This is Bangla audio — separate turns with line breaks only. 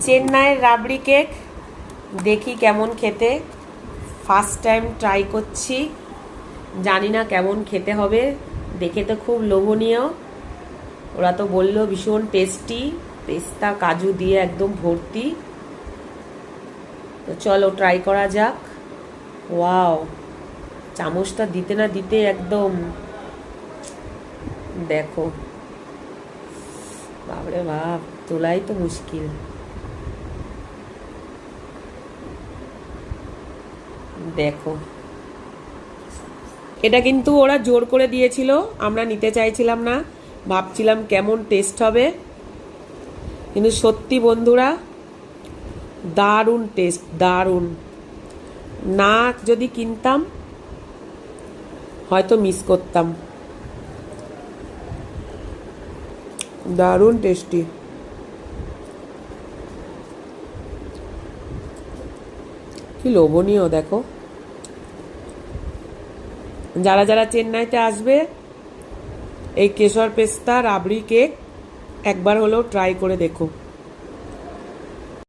চেন্নাইয়ের রাবড়ি কেক। দেখি কেমন খেতে। ফার্স্ট টাইম ট্রাই করছি। জানি না কেমন খেতে হবে। দেখে তো খুব লোভনীয়। ওরা তো বলল ভীষণ টেস্টি পেস্তা, কাজু দিয়ে একদম ভর্তি। তো চলো ট্রাই করা যাক। ওয়াও চামচটা দিতে না দিতে একদম দেখো। বাপরে বাপ, তোলাই তো মুশকিল। দেখো। এটা কিন্তু ওরা জোর করে দিয়েছিল, আমরা নিতে চাইছিলাম না। ভাবছিলাম কেমন টেস্ট হবে। কিন্তু সত্যি বন্ধুরা, দারুণ টেস্ট, দারুণ। না যদি কিনতাম, হয়তো মিস করতাম। দারুণ টেস্টি। কি লোভনীয়, দেখো। যারা যারা চেন্নাইতে আসবে, এই কেশর পেস্তা, রাবড়ি কেক একবার হলেও ট্রাই করে দেখো।